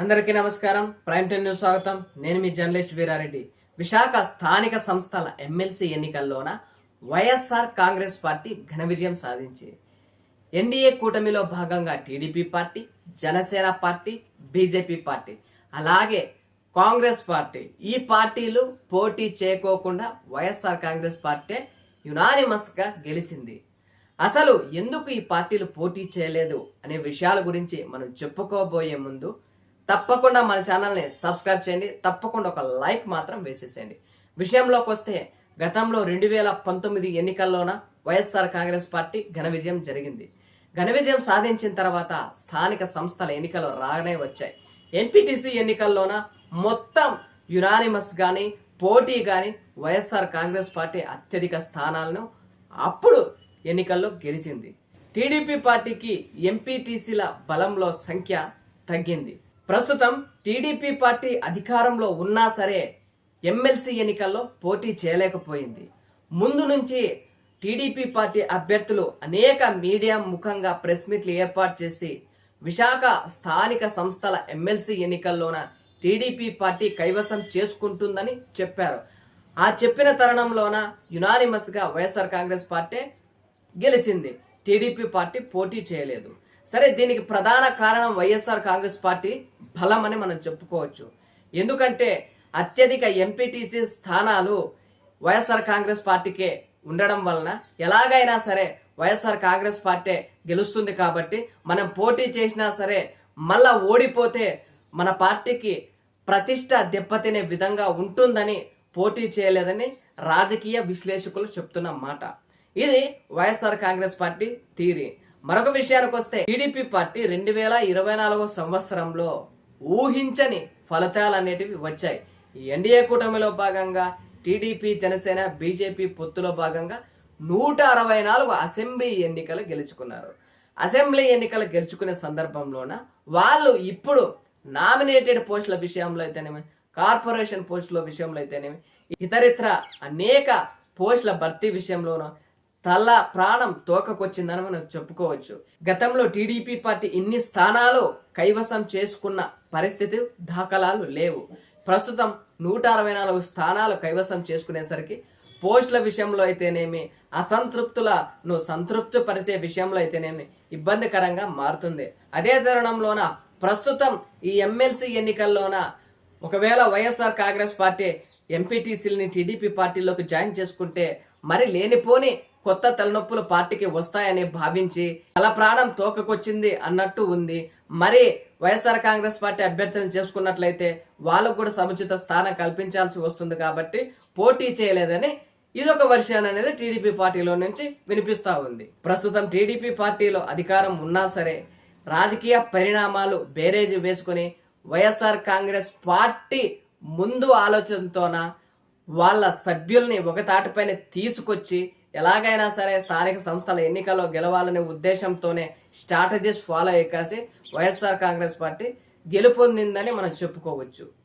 అందరికీ నమస్కారం. Prime ten news స్వాగతం. నేను మీ జర్నలిస్ట్ వీరారెడ్డి. విశాఖ స్థానిక సంస్థల ఎమ్మెల్సీ ఎన్నికల్లోన వైఎస్ఆర్ కాంగ్రెస్ పార్టీ ఘన విజయం సాధించి ఎన్డీఏ కూటమిలో భాగంగా TDP party Janasena party BJP party అలాగే కాంగ్రెస్ పార్టీ. ఈ పార్టీలు పోటీ చేయకోకుండా వైఎస్ఆర్ కాంగ్రెస్ పార్టీ యునానిమస్గా గెలిచింది. అసలు ఎందుకు ఈ పార్టీలు పోటీ చేయలేదు అనే విషయాల గురించి మనం చెప్పుకోబోయే ముందు తప్పకుండా మన ఛానల్ని సబ్స్క్రైబ్ చేయండి. తప్పకుండా ఒక లైక్ మాత్రం వేసేసేయండి. విషయంలోకి వస్తే గతంలో రెండు వేల పంతొమ్మిది ఎన్నికల్లోన వైఎస్ఆర్ కాంగ్రెస్ పార్టీ ఘన విజయం జరిగింది. ఘన విజయం సాధించిన తర్వాత స్థానిక సంస్థల ఎన్నికలు రాగానే వచ్చాయి. ఎంపీటీసీ ఎన్నికల్లోన మొత్తం యునానిమస్ కానీ పోటీ కానీ వైఎస్ఆర్ కాంగ్రెస్ పార్టీ అత్యధిక స్థానాలను అప్పుడు ఎన్నికల్లో గెలిచింది. టీడీపీ పార్టీకి ఎంపీటీసీల బలంలో సంఖ్య తగ్గింది. ప్రస్తుతం టీడీపీ పార్టీ అధికారంలో ఉన్నా సరే ఎమ్మెల్సీ ఎన్నికల్లో పోటీ చేయలేకపోయింది. ముందు నుంచి టీడీపీ పార్టీ అభ్యర్థులు అనేక మీడియా ముఖంగా ప్రెస్ మీట్లు ఏర్పాటు చేసి విశాఖ స్థానిక సంస్థల ఎమ్మెల్సీ ఎన్నికల్లోన టీడీపీ పార్టీ కైవసం చేసుకుంటుందని చెప్పారు. ఆ చెప్పిన తరుణంలోన యునానిమస్గా వైఎస్ఆర్ కాంగ్రెస్ పార్టీ గెలిచింది. టీడీపీ పార్టీ పోటీ చేయలేదు. సరే దీనికి ప్రధాన కారణం వైఎస్ఆర్ కాంగ్రెస్ పార్టీ బలం అని మనం చెప్పుకోవచ్చు. ఎందుకంటే అత్యధిక ఎంపీటీసీ స్థానాలు వైఎస్ఆర్ కాంగ్రెస్ పార్టీకే ఉండడం వలన ఎలాగైనా సరే వైఎస్ఆర్ కాంగ్రెస్ పార్టీ గెలుస్తుంది కాబట్టి మనం పోటీ చేసినా సరే మళ్ళా ఓడిపోతే మన పార్టీకి ప్రతిష్ట దెబ్బతినే విధంగా ఉంటుందని పోటీ చేయలేదని రాజకీయ విశ్లేషకులు చెప్తున్న మాట. ఇది వైఎస్ఆర్ కాంగ్రెస్ పార్టీ థీరీ. మరొక విషయానికి వస్తే టీడీపీ పార్టీ రెండు వేల ఇరవై నాలుగో సంవత్సరంలో ఊహించని ఫలితాలు అనేటివి వచ్చాయి. ఈ ఎన్డీఏ కూటమిలో భాగంగా టీడీపీ జనసేన బీజేపీ పొత్తులో భాగంగా నూట అరవై నాలుగు అసెంబ్లీ ఎన్నికలు గెలుచుకున్నారు. అసెంబ్లీ ఎన్నికలు గెలుచుకునే సందర్భంలోన వాళ్ళు ఇప్పుడు నామినేటెడ్ పోస్టుల విషయంలో అయితేనేమి కార్పొరేషన్ పోస్టుల విషయంలో అయితేనేమి ఇతరితర అనేక పోస్టుల భర్తీ విషయంలోనూ తల ప్రాణం తోకకొచ్చిందని మనం చెప్పుకోవచ్చు. గతంలో టీడీపీ పార్టీ ఇన్ని స్థానాలు కైవసం చేసుకున్న పరిస్థితి దాఖలాలు లేవు. ప్రస్తుతం నూట అరవై నాలుగు స్థానాలు కైవసం చేసుకునేసరికి పోస్టుల విషయంలో అయితేనేమి అసంతృప్తులను సంతృప్తి పరిచే విషయంలో అయితేనేమి ఇబ్బందికరంగా మారుతుంది. అదే తరుణంలోన ప్రస్తుతం ఈ ఎమ్మెల్సీ ఎన్నికల్లోన ఒకవేళ వైఎస్ఆర్ కాంగ్రెస్ పార్టీ ఎంపీటీసీలని టీడీపీ పార్టీలోకి జాయిన్ చేసుకుంటే మరి లేనిపోని కొత్త తలనొప్పులు పార్టీకి వస్తాయని భావించి తల ప్రాణం తోకకొచ్చింది అన్నట్టు ఉంది. మరి వైఎస్ఆర్ కాంగ్రెస్ పార్టీ అభ్యర్థులను చేసుకున్నట్లయితే వాళ్ళకు కూడా సముచిత స్థానం కల్పించాల్సి వస్తుంది కాబట్టి పోటీ చేయలేదని ఇదొక వర్షన్ అనేది టీడీపీ పార్టీలో నుంచి వినిపిస్తా ఉంది. ప్రస్తుతం టీడీపీ పార్టీలో అధికారం ఉన్నా సరే రాజకీయ పరిణామాలు బేరేజ్ వేసుకుని వైఎస్ఆర్ కాంగ్రెస్ పార్టీ ముందు ఆలోచనతోన వాళ్ళ సభ్యుల్ని ఒక తాటిపైన తీసుకొచ్చి ఎలాగైనా సరే స్థానిక సంస్థల ఎన్నికల్లో గెలవాలనే ఉద్దేశంతోనే స్ట్రాటజీస్ ఫాలో అయ్యేసి వైఎస్ఆర్ కాంగ్రెస్ పార్టీ గెలుపొందిందని మనం చెప్పుకోవచ్చు.